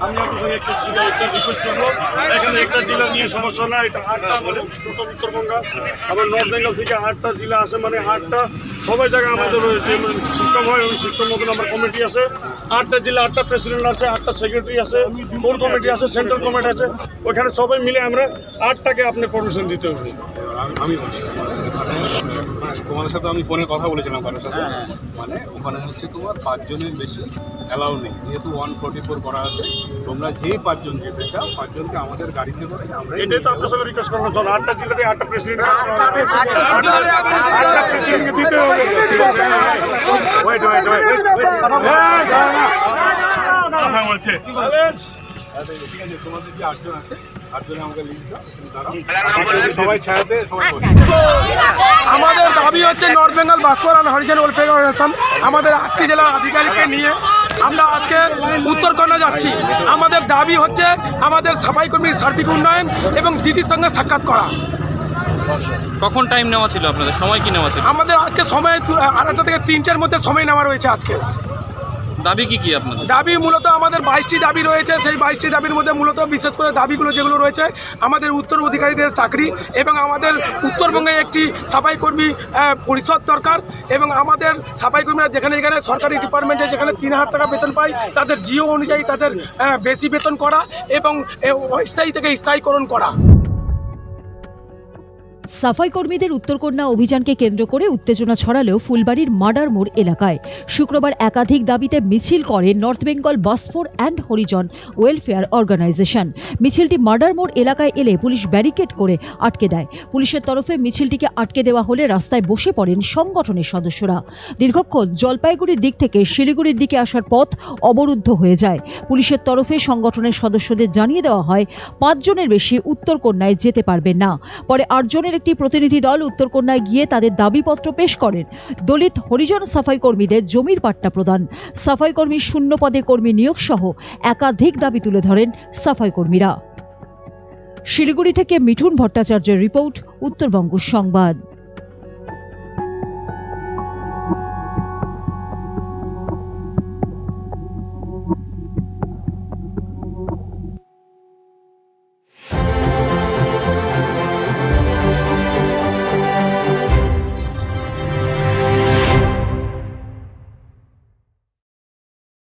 আমি আপনার একটা জেলা একটা রিকোয়েস্ট করব। এখানে একটা জেলা নিয়ে সমস্যা না এটা আটটা মানে উত্তরবঙ্গ। আবার নর্থ বেঙ্গল থেকে আটটা জেলা আছে মানে আটটা সবাই জায়গায় আমাদের সিস্টেম হয় ওই সিস্টেম মতন আমার কমিটি আছে। আটটা জেলা আটটা প্রেসিডেন্ট আছে আটটা সেক্রেটারি আছে কোর কমিটি আছে সেন্ট্রাল কমিটি আছে। ওখানে সবাই মিলে আমরা আটটাকে আপনি পারমিশন দিতে হবে। আমি- বলছি মানে তোমার সাথে আমি ফোনে কথা বলেছিলাম কারোর সাথে। মানে ওখানে হচ্ছে তোমার পাঁচজনের বেশি অ্যালাউ নেই। যেহেতু ওয়ান ফোর্টি ফোর করা আছে তোমরা যেই পাঁচজন যেতে চাও পাঁচজনকে আমাদের গাড়িতে করে আমরা এটাই তো আপনার সঙ্গে রিকোয়েস্ট করলাম। চলো আটটা জেলাতে আটটা প্রেসিডেন্ট আটটা প্রেসিডেন্টকে দিতে হবে। ওয়েট ওয়েট ওয়েট কথা বলছে। ঠিক আছে তোমাদের যে আটজন আছে আটজনে আমাকে লিস্ট দাও তুমি দাঁড়াও। সবাই ছায়াতে সবাই আমাদের দাবি হচ্ছে North Bengal Basphor and Harijan welfare organization আমাদের আটটি জেলার আধিকারিককে নিয়ে আমরা আজকে উত্তরকন্যা যাচ্ছি। আমাদের দাবি হচ্ছে আমাদের সাফাই কর্মীর সার্বিক উন্নয়ন এবং দিদির সঙ্গে সাক্ষাৎ করা। কখন টাইম নেওয়া ছিল আপনাদের? সময় কি নেওয়া ছিল? আমাদের আজকে সময় আড়াইটা থেকে তিনটার মধ্যে সময় নেওয়া রয়েছে আজকে। দাবি কি কি আপনাদের? দাবি মূলত আমাদের বাইশটি দাবি রয়েছে। সেই বাইশটি দাবির মধ্যে মূলত বিশেষ করে দাবিগুলো যেগুলো রয়েছে, আমাদের উত্তর অধিকারীদের চাকরি এবং আমাদের উত্তরবঙ্গে একটি সাফাই কর্মী পরিষদ দরকার এবং আমাদের সাফাই কর্মীরা যেখানে যেখানে সরকারি ডিপার্টমেন্টে যেখানে তিন হাজার টাকা বেতন পায়, তাদের জিও অনুযায়ী তাদের বেশি বেতন করা এবং অস্থায়ী থেকে স্থায়ীকরণ করা। সাফাই কর্মীদের উত্তরকন্যা অভিযানকে কেন্দ্র করে উত্তেজনা ছড়ালেও ফুলবাড়ির মার্ডার মোড় এলাকায়। শুক্রবার একাধিক দাবিতে মিছিল করে North Bengal Basphor and Harijan welfare organization. মিছিলটি মার্ডার মোড় এলাকায় এলে পুলিশ ব্যারিকেড করে আটকে দেয়। পুলিশের তরফে মিছিলটিকে আটকে দেওয়া হলে রাস্তায় বসে পড়েন সংগঠনের সদস্যরা। দীর্ঘক্ষণ জলপাইগুড়ির দিক থেকে শিলিগুড়ির দিকে আসার পথ অবরুদ্ধ হয়ে যায়। পুলিশের তরফে সংগঠনের সদস্যদের জানিয়ে দেওয়া হয়, পাঁচজনের বেশি উত্তরকন্যায় যেতে পারবেন না। পরে আটজনের একটি প্রতিনিধি দল উত্তরকন্যায় গিয়ে তাদের দাবিপত্র পেশ করেন। দলিত হরিজন সাফাই কর্মীদের জমির পাট্টা প্রদান। সাফাই কর্মী শূন্য পদে কর্মী নিয়োগ সহ একাধিক দাবি তুলে ধরেন সাফাই কর্মীরা শিলিগুড়ি থেকে মিঠুন ভট্টাচার্যের রিপোর্ট, উত্তরবঙ্গ সংবাদ।